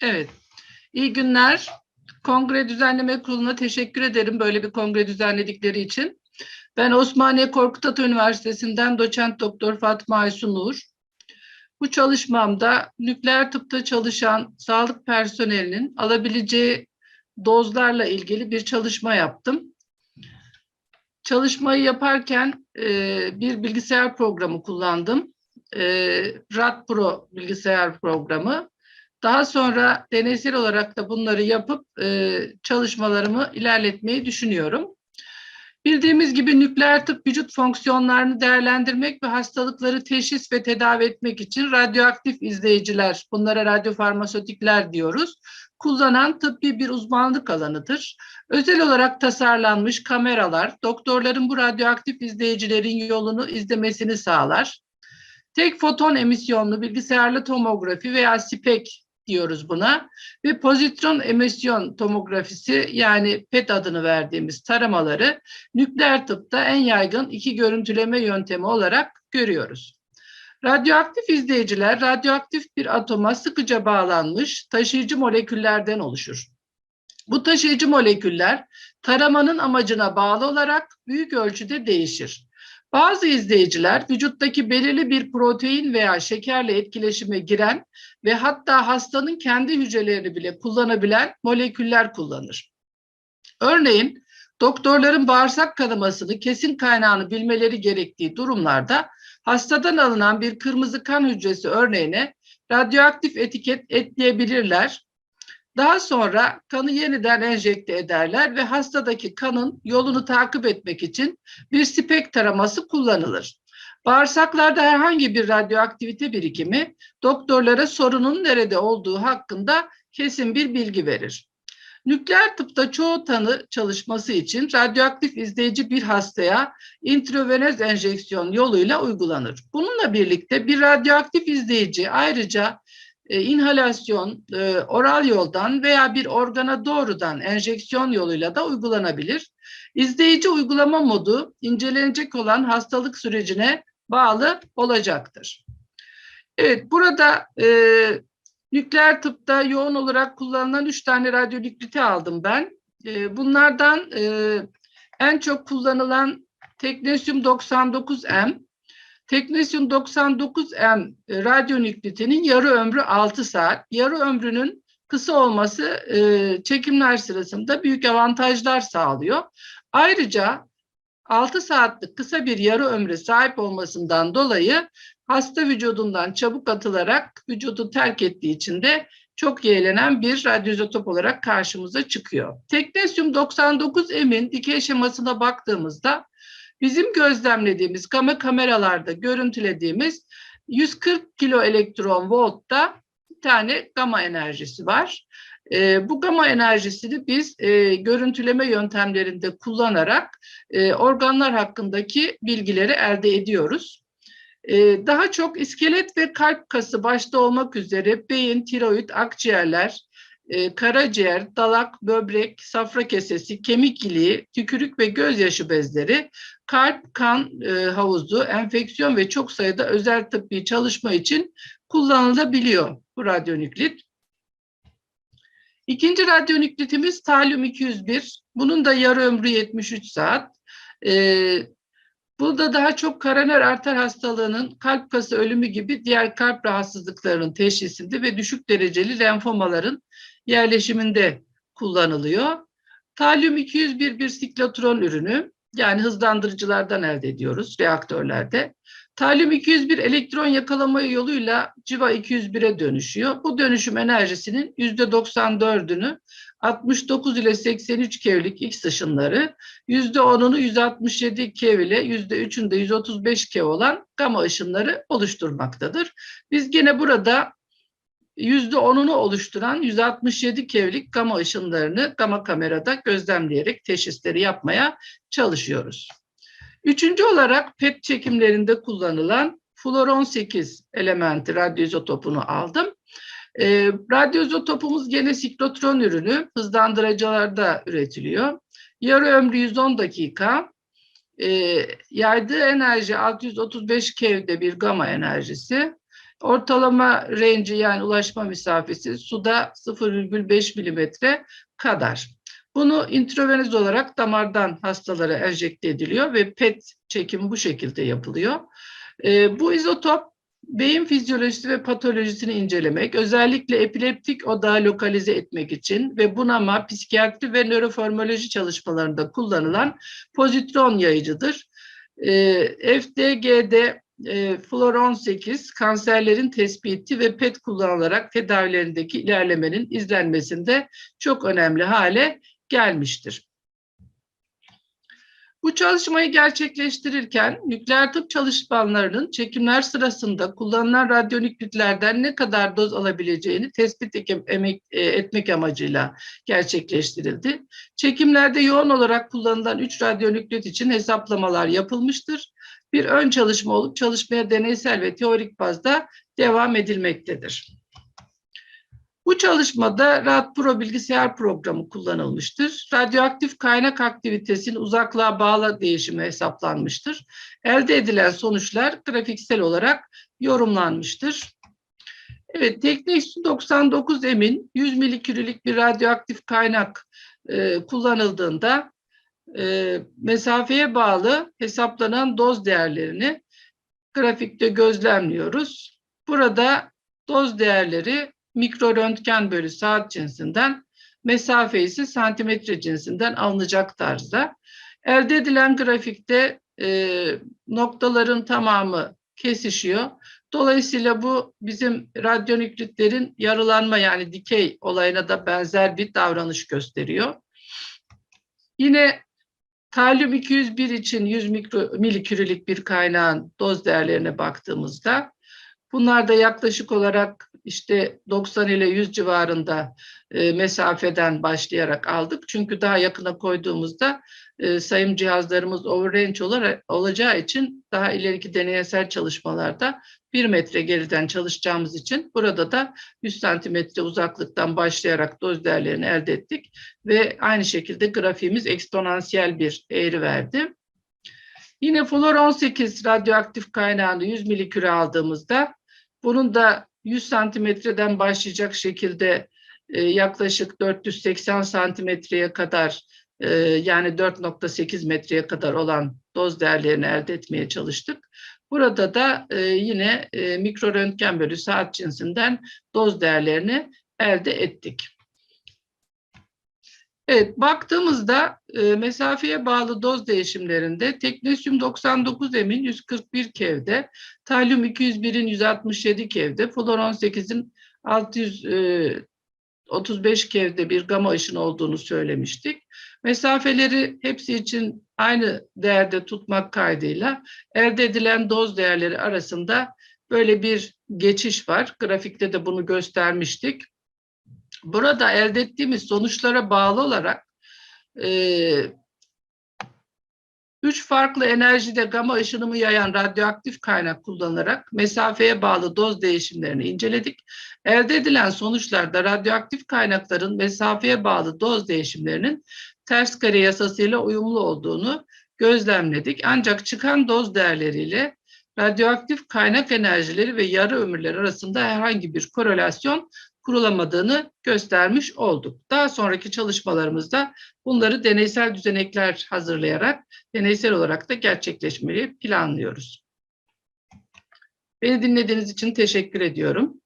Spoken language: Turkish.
Evet. İyi günler. Kongre Düzenleme Kurulu'na teşekkür ederim böyle bir kongre düzenledikleri için. Ben Osmaniye Korkut Ata Üniversitesi'nden doçent doktor Fatma Aysu Nur. Bu çalışmamda nükleer tıpta çalışan sağlık personelinin alabileceği dozlarla ilgili bir çalışma yaptım. Çalışmayı yaparken e, bir bilgisayar programı kullandım. E, RAD Pro bilgisayar programı. Daha sonra deneysel olarak da bunları yapıp e, çalışmalarımı ilerletmeyi düşünüyorum. Bildiğimiz gibi nükleer tıp vücut fonksiyonlarını değerlendirmek ve hastalıkları teşhis ve tedavi etmek için radyoaktif izleyiciler, bunlara radyofarmasötikler diyoruz, kullanan tıbbi bir uzmanlık alanıdır. Özel olarak tasarlanmış kameralar, doktorların bu radyoaktif izleyicilerin yolunu izlemesini sağlar. Tek foton emisyonlu bilgisayarlı tomografi veya SPEC diyoruz buna ve pozitron emisyon tomografisi yani PET adını verdiğimiz taramaları nükleer tıpta en yaygın iki görüntüleme yöntemi olarak görüyoruz. Radyoaktif izleyiciler radyoaktif bir atoma sıkıca bağlanmış taşıyıcı moleküllerden oluşur. Bu taşıyıcı moleküller taramanın amacına bağlı olarak büyük ölçüde değişir. Bazı izleyiciler vücuttaki belirli bir protein veya şekerle etkileşime giren ve hatta hastanın kendi hücrelerini bile kullanabilen moleküller kullanır. Örneğin doktorların bağırsak kanamasını kesin kaynağını bilmeleri gerektiği durumlarda hastadan alınan bir kırmızı kan hücresi örneğine radyoaktif etiket ekleyebilirler daha sonra kanı yeniden enjekte ederler ve hastadaki kanın yolunu takip etmek için bir spek taraması kullanılır. Bağırsaklarda herhangi bir radyoaktivite birikimi doktorlara sorunun nerede olduğu hakkında kesin bir bilgi verir. Nükleer tıpta çoğu tanı çalışması için radyoaktif izleyici bir hastaya intravenöz enjeksiyon yoluyla uygulanır. Bununla birlikte bir radyoaktif izleyici ayrıca e, inhalasyon e, oral yoldan veya bir organa doğrudan enjeksiyon yoluyla da uygulanabilir. İzleyici uygulama modu incelenecek olan hastalık sürecine bağlı olacaktır. Evet, burada e, nükleer tıpta yoğun olarak kullanılan üç tane radyolikliti aldım ben. E, bunlardan e, en çok kullanılan teknesyum 99M, Teknesyum 99M e, radyonüklitinin yarı ömrü 6 saat. Yarı ömrünün kısa olması e, çekimler sırasında büyük avantajlar sağlıyor. Ayrıca 6 saatlik kısa bir yarı ömre sahip olmasından dolayı hasta vücudundan çabuk atılarak vücudu terk ettiği için de çok yeğlenen bir radyozotop olarak karşımıza çıkıyor. Teknesyum 99M'in dikey şemasına baktığımızda Bizim gözlemlediğimiz gama kameralarda görüntülediğimiz 140 kilo elektron voltta bir tane gama enerjisi var. E, bu gama enerjisini biz e, görüntüleme yöntemlerinde kullanarak e, organlar hakkındaki bilgileri elde ediyoruz. E, daha çok iskelet ve kalp kası başta olmak üzere beyin, tiroid, akciğerler, e, karaciğer, dalak, böbrek, safra kesesi, kemik iliği, tükürük ve gözyaşı bezleri, kalp, kan e, havuzu, enfeksiyon ve çok sayıda özel tıbbi çalışma için kullanılabiliyor bu radyonüklit. İkinci radyonüklitimiz talyum 201. Bunun da yarı ömrü 73 saat. Ee, burada daha çok koroner arter hastalığının kalp kası ölümü gibi diğer kalp rahatsızlıklarının teşhisinde ve düşük dereceli lenfomaların yerleşiminde kullanılıyor. Talyum 201 bir siklotron ürünü yani hızlandırıcılardan elde ediyoruz reaktörlerde. Talyum 201 elektron yakalama yoluyla civa 201'e dönüşüyor. Bu dönüşüm enerjisinin %94'ünü 69 ile 83 kevlik X ışınları, %10'unu 167 kev ile %3'ünde 135 kev olan gama ışınları oluşturmaktadır. Biz gene burada %10'unu oluşturan 167 kevlik gama ışınlarını gama kamerada gözlemleyerek teşhisleri yapmaya çalışıyoruz. Üçüncü olarak PET çekimlerinde kullanılan fluoron 8 elementi radyoizotopunu aldım. E, radyoizotopumuz gene siklotron ürünü hızlandırıcılarda üretiliyor. Yarı ömrü 110 dakika. E, yaydığı enerji 635 kevde bir gama enerjisi. Ortalama range'i yani ulaşma mesafesi suda 0,5 milimetre kadar. Bunu intravenöz olarak damardan hastalara enjekte ediliyor ve PET çekimi bu şekilde yapılıyor. E, bu izotop beyin fizyolojisi ve patolojisini incelemek, özellikle epileptik odağı lokalize etmek için ve bunama, psikiyatri ve nöroformoloji çalışmalarında kullanılan pozitron yayıcıdır. E, FDG'de e, fluoron 8 kanserlerin tespiti ve PET kullanılarak tedavilerindeki ilerlemenin izlenmesinde çok önemli hale gelmiştir. Bu çalışmayı gerçekleştirirken nükleer tıp çalışmanlarının çekimler sırasında kullanılan radyonükleitlerden ne kadar doz alabileceğini tespit e, etmek amacıyla gerçekleştirildi. Çekimlerde yoğun olarak kullanılan 3 radyonükleit için hesaplamalar yapılmıştır. Bir ön çalışma olup çalışmaya deneysel ve teorik bazda devam edilmektedir. Bu çalışmada RAD Pro bilgisayar programı kullanılmıştır. Radyoaktif kaynak aktivitesinin uzaklığa bağlı değişimi hesaplanmıştır. Elde edilen sonuçlar grafiksel olarak yorumlanmıştır. Evet, Teknik 99 emin 100 milikürilik bir radyoaktif kaynak e, kullanıldığında e, mesafeye bağlı hesaplanan doz değerlerini grafikte gözlemliyoruz. Burada doz değerleri mikro röntgen bölü saat cinsinden, mesafe ise santimetre cinsinden alınacak tarzda. Elde edilen grafikte e, noktaların tamamı kesişiyor. Dolayısıyla bu bizim radyonükleitlerin yarılanma yani dikey olayına da benzer bir davranış gösteriyor. Yine talyum 201 için 100 mikro, milikürülük bir kaynağın doz değerlerine baktığımızda bunlar da yaklaşık olarak işte 90 ile 100 civarında e, mesafeden başlayarak aldık. Çünkü daha yakına koyduğumuzda e, sayım cihazlarımız overrange olarak, olacağı için daha ileriki deneysel çalışmalarda 1 metre geriden çalışacağımız için burada da 100 santimetre uzaklıktan başlayarak doz değerlerini elde ettik ve aynı şekilde grafiğimiz eksponansiyel bir eğri verdi. Yine fluor 18 radyoaktif kaynağını 100 miliküre aldığımızda bunun da 100 santimetreden başlayacak şekilde e, yaklaşık 480 santimetreye kadar e, yani 4.8 metreye kadar olan doz değerlerini elde etmeye çalıştık. Burada da e, yine e, mikro röntgen bölü saat cinsinden doz değerlerini elde ettik. Evet, baktığımızda e, mesafeye bağlı doz değişimlerinde teknesyum 99 emin 141 kevde, talyum 201'in 167 kevde, fluoron 8'in 635 kevde bir gama ışın olduğunu söylemiştik. Mesafeleri hepsi için aynı değerde tutmak kaydıyla elde edilen doz değerleri arasında böyle bir geçiş var. Grafikte de bunu göstermiştik. Burada elde ettiğimiz sonuçlara bağlı olarak e, üç farklı enerjide gama ışınımı yayan radyoaktif kaynak kullanarak mesafeye bağlı doz değişimlerini inceledik. Elde edilen sonuçlarda radyoaktif kaynakların mesafeye bağlı doz değişimlerinin ters kare yasasıyla uyumlu olduğunu gözlemledik. Ancak çıkan doz değerleriyle radyoaktif kaynak enerjileri ve yarı ömürler arasında herhangi bir korelasyon kurulamadığını göstermiş olduk. Daha sonraki çalışmalarımızda bunları deneysel düzenekler hazırlayarak deneysel olarak da gerçekleşmeyi planlıyoruz. Beni dinlediğiniz için teşekkür ediyorum.